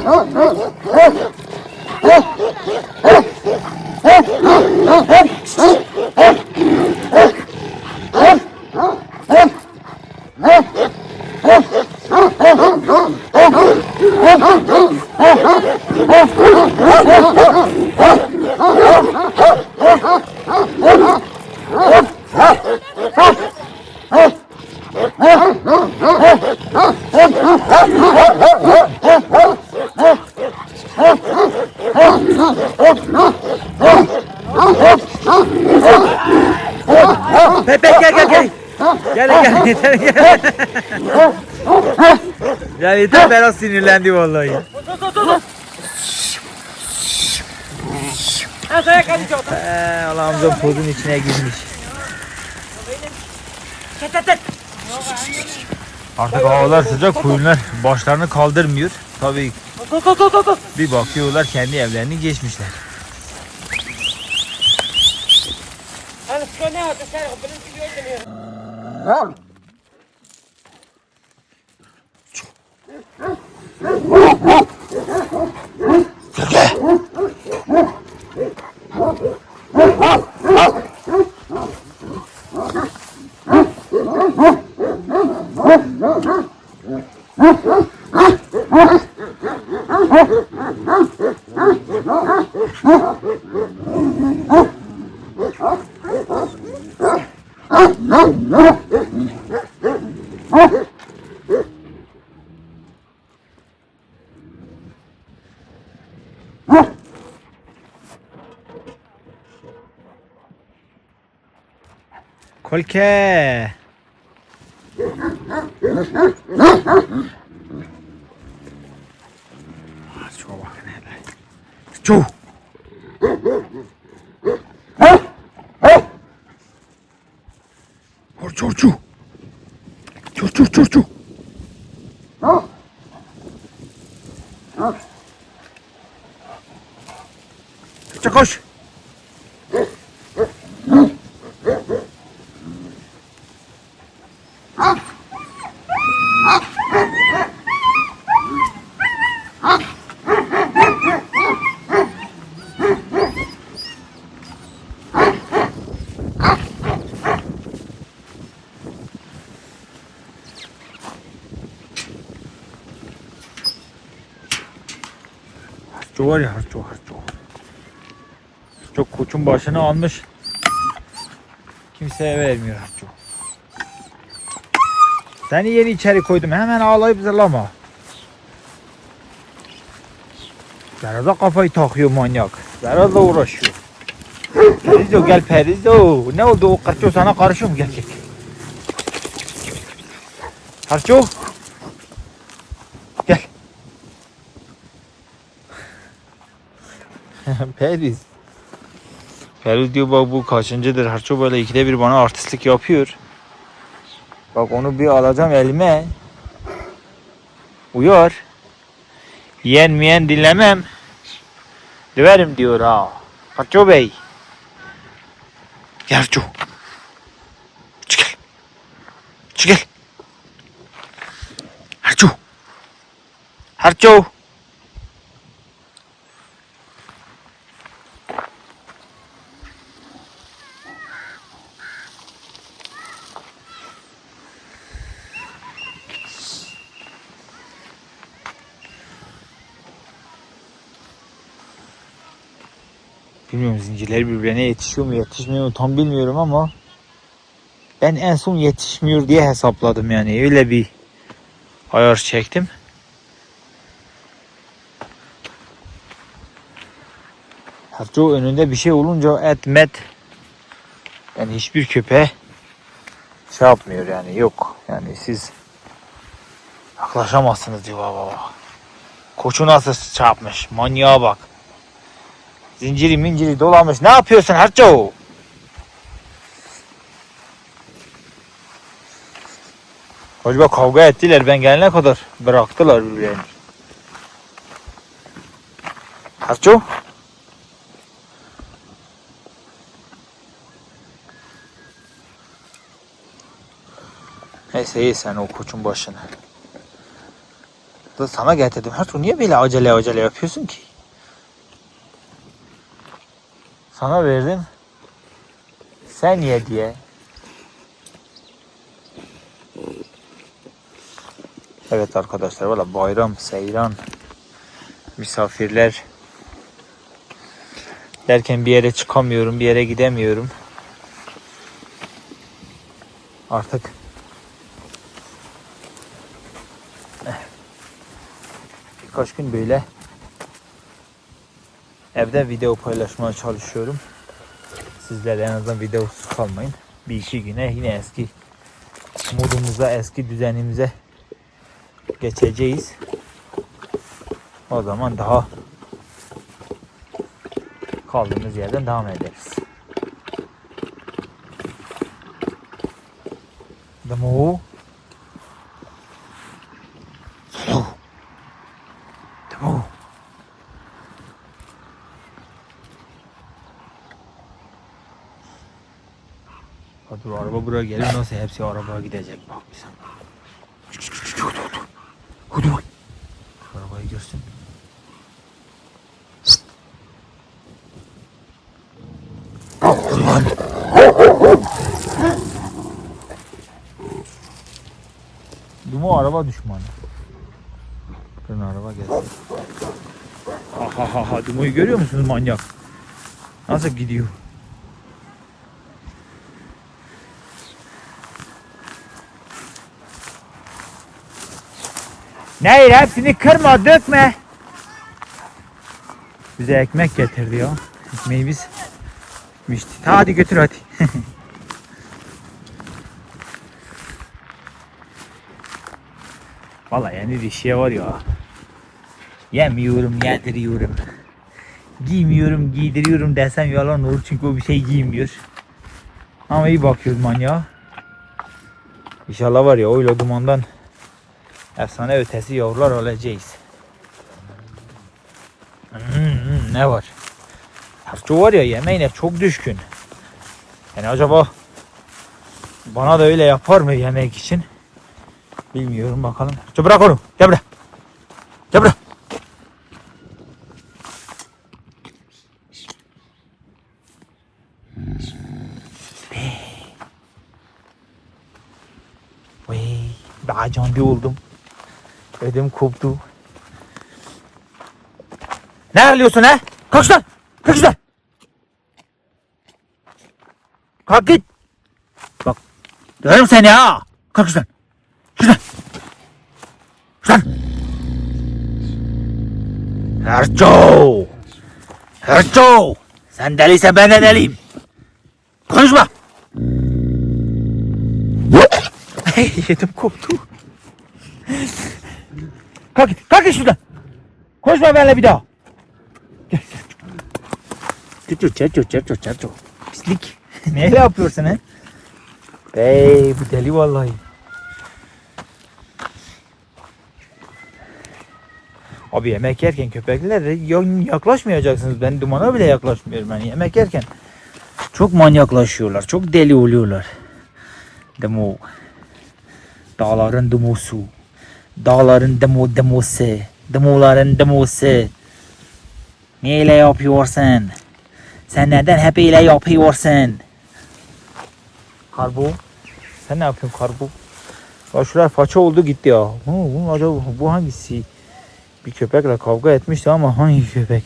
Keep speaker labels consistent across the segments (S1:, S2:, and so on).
S1: Huh? Yeter gel. ya yeter Berat sinirlendi vallahi.
S2: Contoh.
S1: Eee Allah'ımızın pozun içine girmiş. Artık havalar sıcak koyunlar başlarını kaldırmıyor. Tabii bir bakıyorlar kendi evlerini geçmişler.
S2: Ano Oh! 골케 아
S1: 좋아 그네 조조 조조 조조 어? 어? 잠깐만 Harço var ya harço harço. Çok koçun başını almış. Kimseye vermiyor harço. Seni yeni içeri koydum. Hemen ağlayıp zırlama. Berat'a kafayı takıyor manyak. Berat'la uğraşıyor. Perizo gel Perizo. Ne oldu o Harço sana karışıyor mu? Gel gel. Harço. Periz. Periz diyor bak bu kaçıncıdır. Harço böyle ikide bir bana artistlik yapıyor. Bak onu bir alacağım elime. Uyar. Yiyen miyen dinlemem. Döverim diyor ha. Harço Bey. Gel Harço. Çık gel. Çık gel. Harço. Harço. Bilmiyorum zincirleri birbirine yetişiyor mu yetişmiyor mu tam bilmiyorum ama ben en son yetişmiyor diye hesapladım yani öyle bir ayar çektim. Harço önünde bir şey olunca et met yani hiçbir köpeğe şey yapmıyor yani yok yani siz yaklaşamazsınız diyor baba. Koçu nasıl çarpmış manyağa bak. Zinciri minciri dolamış. Ne yapıyorsun Harço? Acaba kavga ettiler ben gelene kadar bıraktılar birbirlerini. Harço? Neyse iyi sen o koçun başını. Da sana getirdim. Ertuğ niye böyle acele acele yapıyorsun ki? Sana verdim. Sen ye diye. Evet arkadaşlar valla bayram, seyran, misafirler derken bir yere çıkamıyorum, bir yere gidemiyorum. Artık birkaç gün böyle evde video paylaşmaya çalışıyorum. Sizler en azından videosuz kalmayın. Bir iki güne yine eski modumuza, eski düzenimize geçeceğiz. O zaman daha kaldığımız yerden devam ederiz. Demo. Demo. Demo. Ha dur araba buraya gelir nasıl hepsi arabaya gidecek bak bir sen. Hadi bak. Arabayı görsün. Lan. Dumu araba düşmanı. Durun araba gelsin. Ha ha ha ha Dumu'yu görüyor musunuz manyak? Nasıl gidiyor? Hayır hepsini kırma dökme. Bize ekmek getirdi ya. Ekmeği biz mişti. Hadi götür hadi. Vallahi yani bir şey var ya. Yemiyorum, yediriyorum. Giymiyorum, giydiriyorum desem yalan olur çünkü o bir şey giymiyor. Ama iyi bakıyoruz manyağa. İnşallah var ya öyle dumandan efsane ötesi yavrular alacağız. Hmm, ne var? Harço var ya yemeğine çok düşkün. Yani acaba bana da öyle yapar mı yemek için? Bilmiyorum bakalım. Harço bırak onu. Gel buraya. Gel buraya. Vay, daha canlı oldum. Ödüm koptu. Ne arıyorsun ha? Kalk şuradan. Kalk şuradan. Kalk git. Bak. Döverim seni ha. Kalk şuradan. Şuradan. Şuradan. Erço. Erço. Sen deliyse ben de deliyim. Konuşma. Yedim koptu. Kalk git. Kalk git şuradan. Konuşma benimle bir daha. Gel. Çaço çaço çaço çaço. Pislik. Neyle yapıyorsun he? Bey bu deli vallahi. Abi yemek yerken köpeklerle ya- yaklaşmayacaksınız. Ben dumana bile yaklaşmıyorum. Yani yemek yerken çok manyaklaşıyorlar. Çok deli oluyorlar. Demo. Dağların demosu. Dağların demo demosu. Demoların demosu. Neyle yapıyorsun? Sen neden hep öyle yapıyorsun? Karbu. Sen ne yapıyorsun karbu? Ya şuraya faça oldu gitti ya. Bu acaba bu hangisi? Bir köpekle kavga etmişti ama hangi köpek?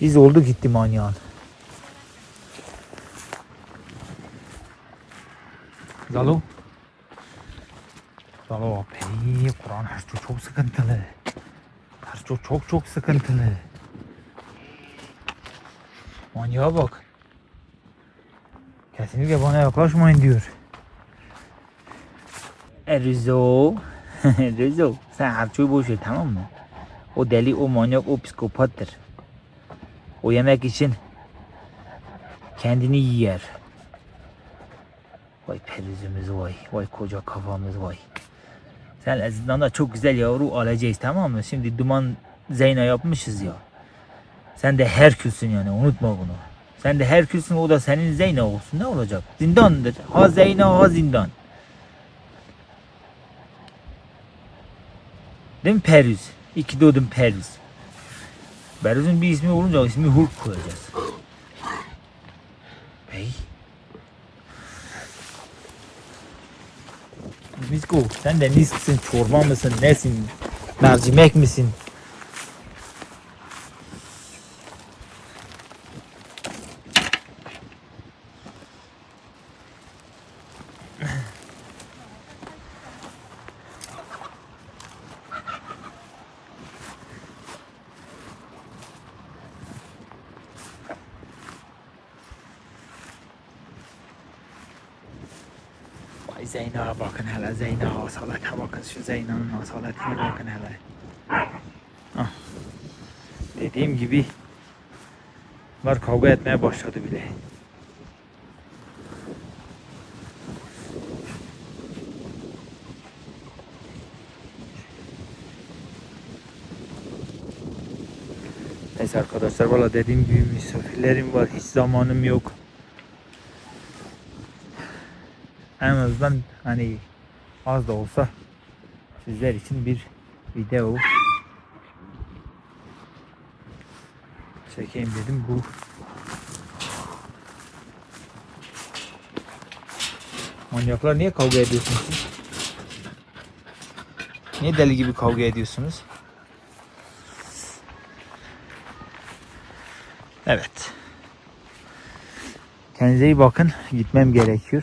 S1: İz oldu gitti manyağın. Zalo. Zalo abi Kur'an her şey çok sıkıntılı. Her şey çok çok sıkıntılı. Manyağa bak. Kesinlikle bana yaklaşmayın diyor. E Rizo. Rizo. Sen harçoyu boş ver tamam mı? O deli, o manyak, o psikopattır. O yemek için kendini yiyer. Vay perizimiz vay. Vay koca kafamız vay. Sen azından da çok güzel yavru alacağız tamam mı? Şimdi duman Zeyna yapmışız ya. Sen de Herkülsün yani unutma bunu. Sen de Herkülsün o da senin Zeyna olsun ne olacak? Zindandır. Ha Zeyna ha zindan. Değil mi Perüz? İki doğdum Perüz. Perüz'ün bir ismi olunca ismi Hulk koyacağız. Bey. Misko sen de nisksin, çorba mısın, nesin? Mercimek misin? Vay Zeyna'ya bakın hele Zeyna asaletine bakın şu Zeyna'nın asaletine bakın hele. Ah. Dediğim gibi var kavga etmeye başladı bile. Neyse arkadaşlar valla dediğim gibi misafirlerim var hiç zamanım yok. En azından hani az da olsa sizler için bir video çekeyim dedim bu manyaklar niye kavga ediyorsunuz siz? Niye deli gibi kavga ediyorsunuz? Evet. Kendinize iyi bakın. Gitmem gerekiyor.